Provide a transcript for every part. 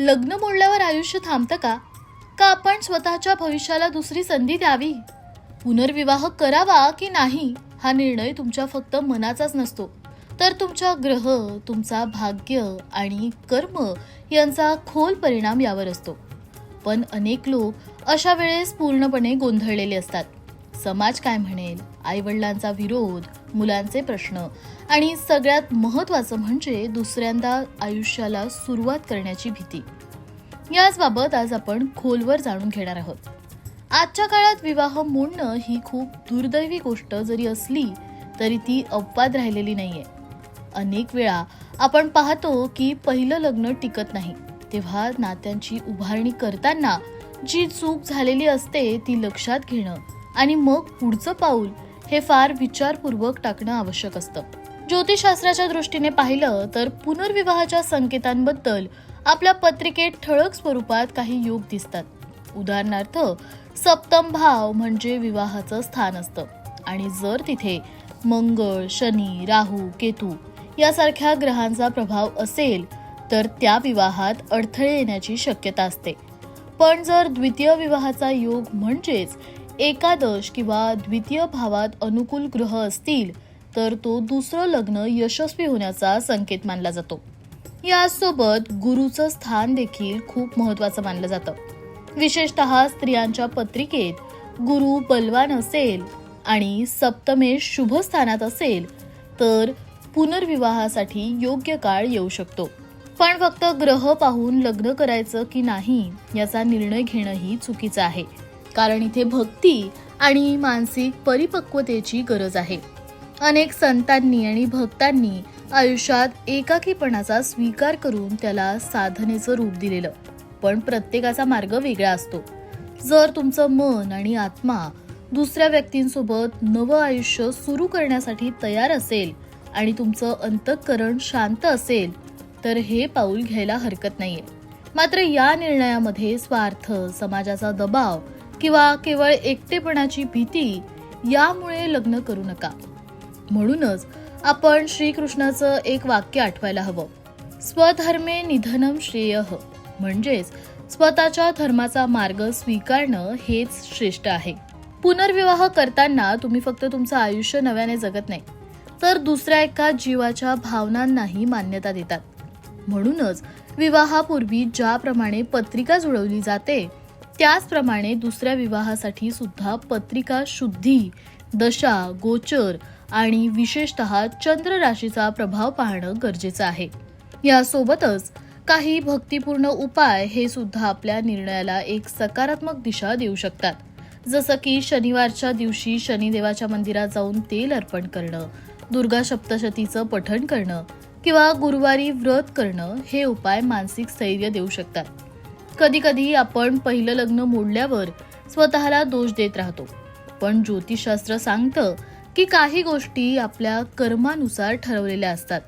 लग्न मोडल्यावर आयुष्य थांबतं का? का आपण स्वतःच्या भविष्याला दुसरी संधी द्यावी? पुनर्विवाह करावा की नाही हा निर्णय तुमच्या फक्त मनाचाच नसतो. तर तुमच्या ग्रह तुमचा भाग्य आणि कर्म यांचा खोल परिणाम यावर असतो. पण अनेक लोक अशा वेळेस पूर्णपणे गोंधळलेले असतात. समाज काय म्हणेल आईवडिलांचा विरोध मुलांचे प्रश्न आणि सगळ्यात महत्त्वाचं म्हणजे दुसऱ्यांदा आयुष्याला सुरुवात करण्याची भीती. याच बाबत आज आपण खोलवर जाणून घेणार आहोत. आजच्या काळात विवाह मोडणं ही खूप दुर्दैवी गोष्ट जरी असली तरी ती अपवाद राहिलेली नाहीये. अनेक वेळा आपण पाहतो की पहिलं लग्न टिकत नाही तेव्हा नात्यांची उभारणी करताना जी चूक झालेली असते ती लक्षात घेणं आणि मग पुढचं पाऊल हे फार विचारपूर्वक टाकणं आवश्यक असतं. ज्योतिषशास्त्राच्या दृष्टीने पाहिलं तर पुनर्विवाहाच्या संकेतांबद्दल आपल्या पत्रिकेत ठळक स्वरूपात काही योग दिसतात. उदाहरणार्थ सप्तम भाव म्हणजे विवाहाचं स्थान असतं. आणि जर तिथे मंगळ शनी राहू केतू यासारख्या ग्रहांचा प्रभाव असेल तर त्या विवाहात अडथळे येण्याची शक्यता असते. पण जर द्वितीय विवाहाचा योग म्हणजेच एकादश किंवा द्वितीय भावात अनुकूल ग्रह असतील तर तो दुसरं लग्न यशस्वी होण्याचा संकेत मानला जातो. यासोबत गुरुचं स्थान देखील खूप महत्वाचं मानलं जातं. विशेषतः स्त्रियांच्या पत्रिकेत गुरु बलवान असेल आणि सप्तमेश शुभ स्थानात असेल तर पुनर्विवाहासाठी योग्य काळ येऊ शकतो. पण फक्त ग्रह पाहून लग्न करायचं की नाही याचा निर्णय घेणंही चुकीचं आहे. कारण इथे भक्ती आणि मानसिक परिपक्वतेची गरज आहे. अनेक संतांनी आणि भक्तांनी आयुष्यात एकाकीपणाचा स्वीकार करून त्याला साधनेचं रूप दिलेलं. पण प्रत्येकाचा मार्ग वेगळा असतो. जर तुमचं मन आणि आत्मा दुसऱ्या व्यक्तींसोबत नवं आयुष्य सुरू करण्यासाठी तयार असेल आणि तुमचं अंतःकरण शांत असेल तर हे पाऊल घ्यायला हरकत नाहीये. मात्र या निर्णयामध्ये स्वार्थ समाजाचा दबाव किंवा केवळ एकटेपणाची भीती यामुळे लग्न करू नका. म्हणूनच आपण श्रीकृष्णाचं एक वाक्य आठवायला हवं. स्वधर्मे निधनम श्रेय. म्हणजेच स्वतःच्या धर्माचा मार्ग स्वीकारणं हेच श्रेष्ठ आहे. पुनर्विवाह करताना तुम्ही फक्त तुमचं आयुष्य नव्याने जगत नाही तर दुसऱ्या एका जीवाच्या भावनांनाही मान्यता देतात. म्हणूनच विवाहापूर्वी ज्याप्रमाणे पत्रिका जुळवली जाते त्याचप्रमाणे दुसऱ्या विवाहासाठी सुद्धा पत्रिका शुद्धी दशा गोचर आणि विशेषतः चंद्र राशीचा प्रभाव पाहणं गरजेचं आहे. यासोबतच काही भक्तिपूर्ण उपाय हे सुद्धा आपल्या निर्णयाला एक सकारात्मक दिशा देऊ शकतात. जसं की शनिवारच्या दिवशी शनिदेवाच्या मंदिरात जाऊन तेल अर्पण करणं दुर्गा सप्तशतीचं पठण करणं किंवा गुरुवारी व्रत करणं हे उपाय मानसिक स्थैर्य देऊ शकतात. कधी कधी आपण पहिलं लग्न मोडल्यावर स्वतःला दोष देत राहतो. पण ज्योतिषशास्त्र सांगतं की काही गोष्टी आपल्या कर्मानुसार ठरवलेल्या असतात.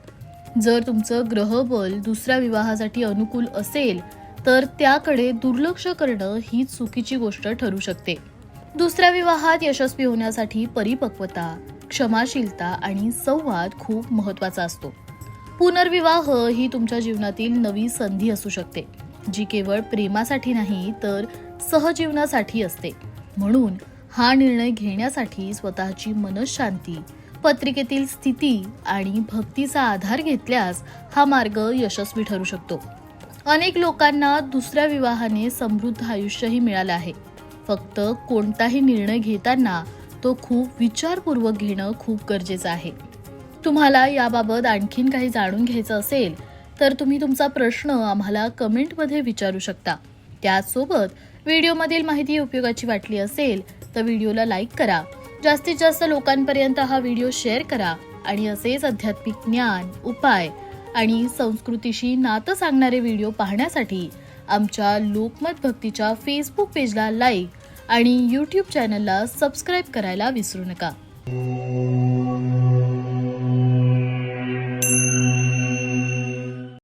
जर तुमचं ग्रहबल दुसऱ्या विवाहासाठी अनुकूल असेल तर त्याकडे दुर्लक्ष करणं ही चुकीची गोष्ट ठरू शकते. दुसऱ्या विवाहात यशस्वी होण्यासाठी परिपक्वता क्षमाशीलता आणि संवाद खूप महत्त्वाचा असतो. पुनर्विवाह ही तुमच्या जीवनातील नवी संधी असू शकते. जी केवळ प्रेमासाठी नाही तर सहजीवनासाठी असते. म्हणून हा निर्णय घेण्यासाठी स्वतःची मनशांती पत्रिकेतील स्थिती आणि भक्तीचा आधार घेतल्यास हा मार्ग यशस्वी ठरू शकतो. अनेक लोकांना दुसऱ्या विवाहाने समृद्ध आयुष्यही मिळालं आहे. फक्त कोणताही निर्णय घेताना तो खूप विचारपूर्वक घेणं खूप गरजेचं आहे. तुम्हाला याबाबत आणखीन काही जाणून घ्यायचं असेल तर तुम्ही तुमचा प्रश्न आम्हाला कमेंटमध्ये विचारू शकता. त्याचसोबत व्हिडिओमधील माहिती उपयोगाची वाटली असेल तर व्हिडिओला लाईक करा. जास्तीत जास्त लोकांपर्यंत हा व्हिडिओ शेअर करा आणि असेच आध्यात्मिक ज्ञान उपाय आणि संस्कृतीशी नातं सांगणारे व्हिडिओ पाहण्यासाठी आमच्या लोकमत भक्तीच्या फेसबुक पेजला लाईक आणि यूट्यूब चॅनलला सबस्क्राईब करायला विसरू नका.